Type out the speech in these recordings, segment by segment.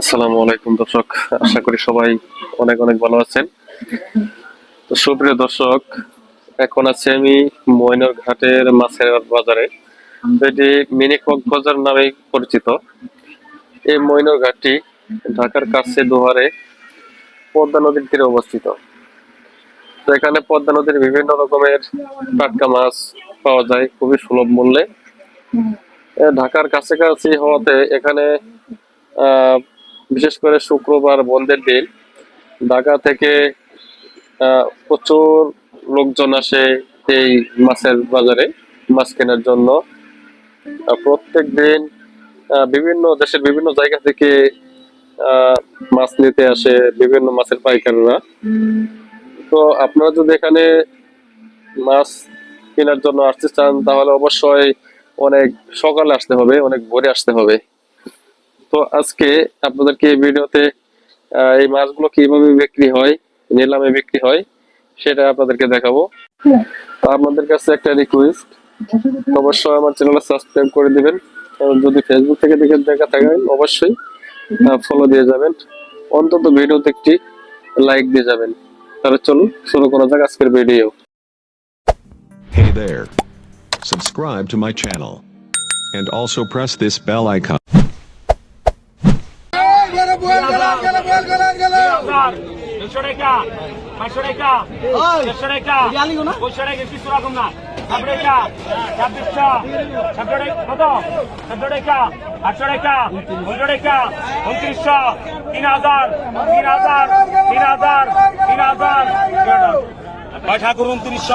আসসালামু আলাইকুম দর্শক। আশা করি সবাই অনেক অনেক ভালো আছেন। তো সুপ্রিয় দর্শক, এখন আছে আমি ময়নর ঘাটের মাছের বাজারে। এটি মিনি কক্সবাজার নামে পরিচিত। এই ময়নর ঘাটটি ঢাকার কাছে দোহারে পদ্মা নদীর তীরে অবস্থিত। তো এখানে পদ্মা নদীর বিভিন্ন রকমের টাটকা মাছ পাওয়া যায়, খুবই সুলভ মূল্যে। ঢাকার কাছাকাছি হওয়াতে এখানে বিশেষ করে শুক্রবার বন্ধের দিন, ঢাকা থেকে প্রচুর লোকজন আসে এই মাছের বাজারে, মাছ কেনার জন্য। প্রত্যেক দিন বিভিন্ন দেশের বিভিন্ন জায়গা থেকে মাছ নিতে আসে বিভিন্ন মাছের পাইকাররা। তো আপনারা যদি এখানে মাছ কেনার জন্য আসতে চান, তাহলে অবশ্যই অনেক সকালে আসতে হবে, অনেক ভোরে আসতে হবে। তো আজকে আপনাদেরকে এই ভিডিওতে এই মাছগুলো কীভাবে বিক্রি হয় নিলামে বিক্রি হয়, সেটা আপনাদেরকে দেখাবো তো আপনাদের কাছে একটা রিকোয়েস্ট অবশ্যই আমার চ্যানেলটা সাবস্ক্রাইব করে দিবেন যদি ফেসবুক থেকে দেখে দেখা থাকেন, অবশ্যই ফলো দিয়ে যাবেন অন্তত ভিডিওতে একটি লাইক দিয়ে যাবেন তাহলে চলুন, শুরু করা যাক আজকের video Hey there. Subscribe to my channel. And also press this bell icon. গেলে বল গেলে গেলে বল গেলে গেলে। হাজার দুশো টাকা পাঁচশো টাকা দেড়শো টাকা পঁয়শো টাকা কিছু রকম না। ছাব্বিশ টাকা ছাব্বিশশো ছাব্বিশ টাকা কত? চোদ্দ টাকা আটশো টাকা পনেরো টাকা উনত্রিশশো তিন হাজার তিন হাজার তিন হাজার তিন হাজার ঠাকুর উনত্রিশশো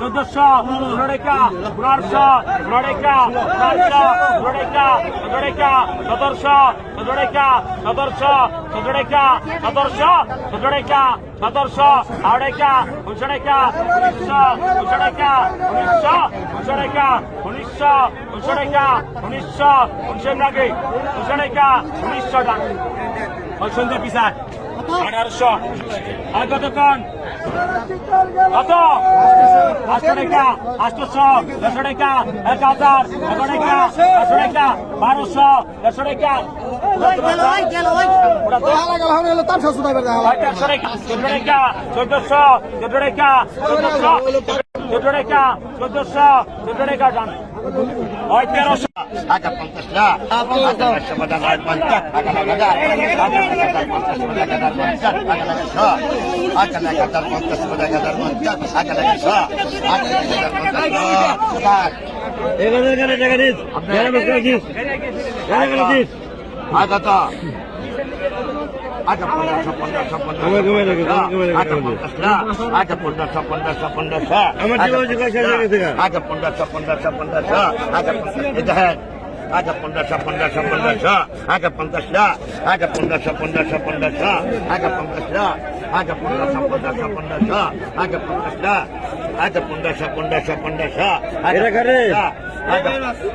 চোদ্দশো ষোলোরেখা পনেরোশো ষোলোরেখা পনেরোশো ষোলোরেখা সতেরোরেখা সতেরোশো সতেরোরেখা সতেরোশো সতেরোরেখা সতেরোশো সতেরোরেখা সতেরোশো আড়াইকা উনষোরেখা উনিশশো উনষোরেখা উনিশশো উনষোরেখা উনিশশো উনষোরেখা উনিশশো উনষোরেখা উনষোরেখা উনিশশো টাকা ওই সুন্দর পিসার আঠারোশো আর কত কন কত পাঁচশো টাকা আটশোশো দেড়শো টাকা এক হাজার একশো টাকা একশো টাকা বারোশো দেড়শো টাকা চোদ্দশো চোদ্দ টাকা চোদ্দশো চোদ্দ টাকা ডান। হয় তেরোশো। টাকা পঞ্চাশ টাকা আচ্ছা পঞ্চাশ পঞ্চাশ আচ্ছা পঞ্চাশ পঞ্চাশ পঞ্চাশ আচ্ছা পঞ্চাশ পঞ্চাশ পঞ্চাশ আচ্ছা এটা হ্যাঁ আচ্ছা পঞ্চাশা পঞ্চাশা পঞ্চাশা আচ্ছা পঞ্চাশা আচ্ছা পঞ্চাশা পঞ্চাশা পঞ্চাশা আচ্ছা পঞ্চাশা আচ্ছা পঞ্চাশা পঞ্চাশা পঞ্চাশা আচ্ছা পঞ্চাশা আচ্ছা পঞ্চাশা পঞ্চাশা পঞ্চাশা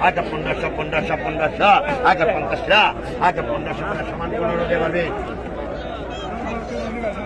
আচ্ছা পঞ্চাশা পঞ্চাশা পঞ্চাশা আচ্ছা পঞ্চাশা আচ্ছা পঞ্চাশা পঞ্চাশা সমান করে দেওয়া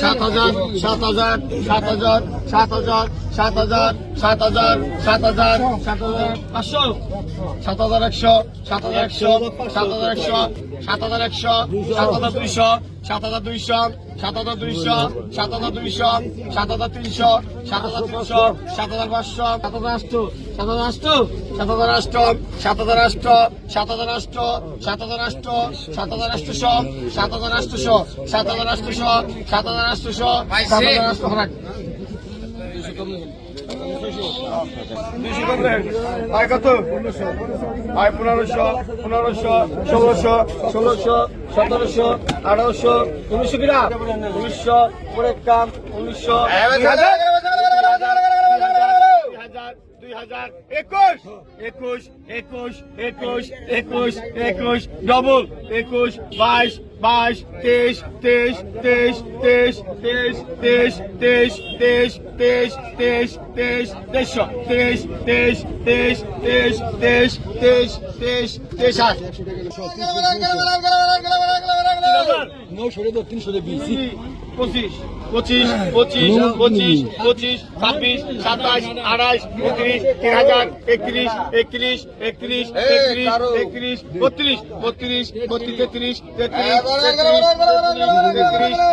সাত হাজার সাত হাজার সাত হাজার সাত হাজার সাত হাজার সাত হাজার সাত হাজার সাত হাজার পাঁচশো সাত হাজার একশো সাত হাজার একশো সাত হাজার একশো সাত হাজার একশো সাত হাজার দুইশো সাত হাজার দুইশো সাত হাজার দুইশো সাত হাজার দুইশো সাত হাজার তিনশো সাত হাজার তিনশো সাত হাজার পাঁচশো সাত হাজার আটশো সাতাশ রাষ্ট্র সাতাশ রাষ্ট্র সাতাশ রাষ্ট্র সাতাশ রাষ্ট্র সাতাশ রাষ্ট্র সাতাশ রাষ্ট্র সহ সাতাশ রাষ্ট্র সহ সাতাশ রাষ্ট্র সহ সাতাশ রাষ্ট্র সহ সাতাশ রাষ্ট্র হরাক। আয় কত? আয় পনেরোশো পনেরোশো ষোলোশো ষোলোশো সতেরোশো আঠারোশো উনিশশো কিনা? উনিশশো পরে কাম উনিশশো হ্যাঁ, দুই হাজার একুশ একুশ একুশ একুশ একুশ একুশ ডবল একুশ বাইশ বাইশ তেইশ তেইশ তেইশ তেইশ তেইশ তেইশ তেইশ তেইশ তেইশ তেইশ তেইশ তেইশশো তেইশ তেইশ তেইশ তেইশ তেইশ তেইশ তেইশ তেইশ আট পঁচিশ পঁচিশ পঁচিশ পঁচিশ পঁচিশ, ছাব্বিশ, সাতাশ, আঠাশ, উনত্রিশ, তিন হাজার, একত্রিশ একত্রিশ একত্রিশ একত্রিশ একত্রিশ, বত্রিশ বত্রিশ বত্রিশ, তেত্রিশ তেত্রিশ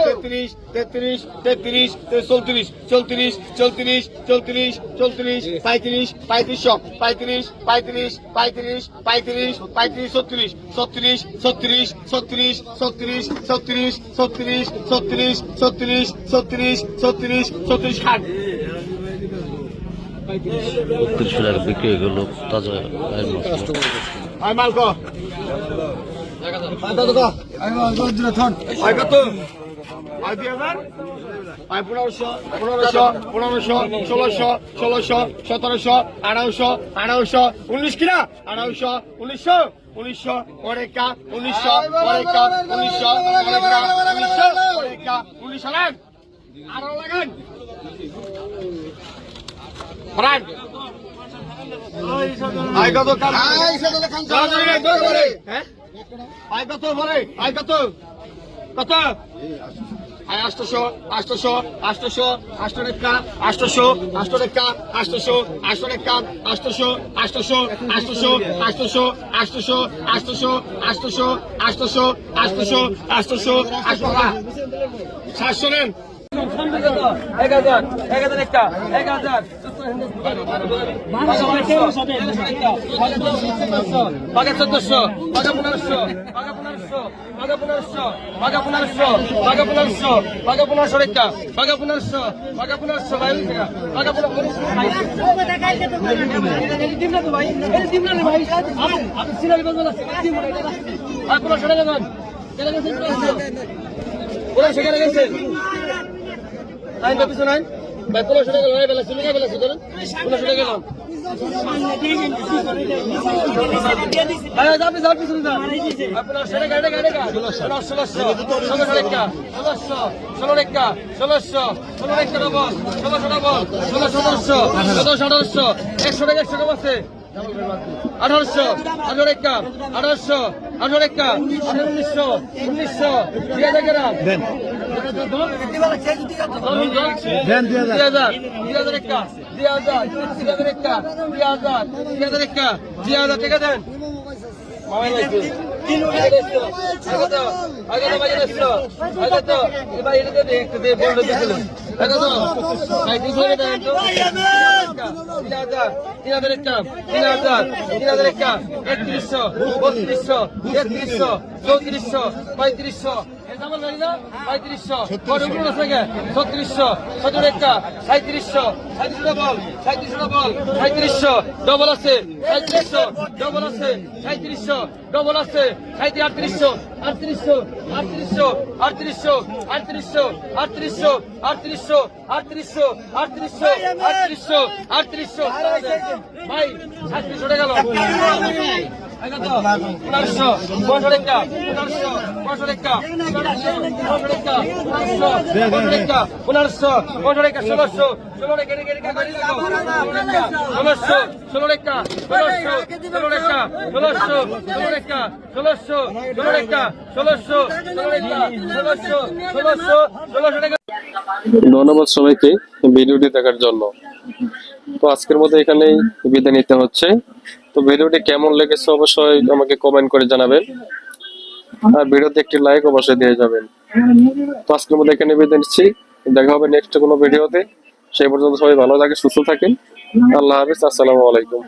তেত্রিশ তেত্রিশ তেত্রিশ চৌত্রিশ চৌত্রিশ চৌত্রিশ চৌত্রিশ চৌত্রিশ, পঁয়ত্রিশ পঁয়ত্রিশশো পঁয়ত্রিশ পঁয়ত্রিশ পঁয়ত্রিশ পঁয়ত্রিশ পঁয়ত্রিশ, ছত্রিশ ছত্রিশ ছত্রিশ ছত্রিশ ছত্রিশ ছত্রিশ ছত্রিশ ছত্রিশ ছত্রিশ ছত্রিশ ছত্রিশ ছত্রিশ ষাট। তিনশো টাকা বিক্রি হয়ে গেল তাজা গায়ের মাছ আয় মাল আয় কত? আয় দুই হাজার আয় পনেরোশো পনেরোশো পনেরোশো ষোলোশো ষোলোশো সতেরোশো আঠারোশো আঠারোশো উনিশ কিনা? আঠারোশো উনিশশো উনিশশো ওরেকা উনিশশো ওরেকা উনিশশো ওরেকা উনিশশো ওরেকা উনিশশো লাখ আরও লাগান। ফরান। আয় কত কাম হ্যাঁ? আয় কত বলে আয় কত। কত? আয় আষ্টশো আষ্টশো আষ্টশো আষ্ট রেখা আষ্টশো আষ্ট রেখা আষ্টশো আষ্ট রেখা আষ্টশো আষ্টশো আষ্টশো আষ্টশো আষ্টশো আষ্টশো আষ্টশো আষ্টশো আষ্টশো আষ্টশো আষ্টশো সাতশো নেন এক হাজার এক হাজার একটা এক হাজার বাঘা চোদ্দশো বাঘা পনেরোশো বাঘা পনেরোশো বাঘা পনেরোশো বাঘা পনেরোশো বাঘা পনেরোশো বাঘা পনেরোশো রেখা বাঘা পনেরোশো বাঘা পনেরোশো বাইরে থেকে বাঘা পনেরোশো টাকা দেন পনেরোশো টাকা গেছেন আইন বা পিছনে আইন ভাই পনেরোশো টাকা লড়াই বেলা চুলিকা বেলা ধরেন পনেরোশো টাকা আরে আপনি যান পিছনে যান ষোলোশো। রেখা ষোলোশো। ষোলো রেখা ষোলোশো ষোলো রেখা ডবল ষোলোশো ডবল ষোলো সতেরোশো সতেরোশো আঠারোশো একশো টাকা একশো টাকা আছে। আঠারোশো আঠারো রেখা আঠারোশো আঠারো রেখা উনিশশো উনিশশো দুই হাজার গ্রাম তিন হাজার একটা তিন হাজার তিন হাজার একটা একত্রিশশো বত্রিশশো তেত্রিশশো চৌত্রিশশো পঁয়ত্রিশশো পঁয়ত্রিশশো ছত্রিশশো সতেরো একটা সাঁত্রিশশো সাঁত্রিশ ডবল সাঁত্রিশ ডবল সাঁত্রিশশো ডবল আছে সাঁত্রিশশো ডবল আছে সাঁত্রিশশো ডবল আছে সাঁত্রিশ আটত্রিশশো আটত্রিশশো আটত্রিশশো আটত্রিশশো আটত্রিশশো আটত্রিশশো আটত্রিশশো আটত্রিশশো আটত্রিশশো আটত্রিশশো আটত্রিশশো ভাই সাঁত্রিশশো গেল ধন্যবাদ সবাইকে ভিডিওটি দেখার জন্য। তো আজকের মতো এখানেই বিদায় নিতে হচ্ছে। তো ভিডিওটি কেমন লেগেছে অবশ্যই আমাকে কমেন্ট করে জানাবেন। আর ভিডিওতে একটি লাইক অবশ্যই দিয়ে যাবেন। তো আজকের মধ্যে এখানে বিদায় নিচ্ছি। দেখা হবে নেক্সট কোনো ভিডিওতে। সেই পর্যন্ত সবাই ভালো থাকে সুস্থ থাকেন। আল্লাহ হাফিজ, আসসালামু আলাইকুম।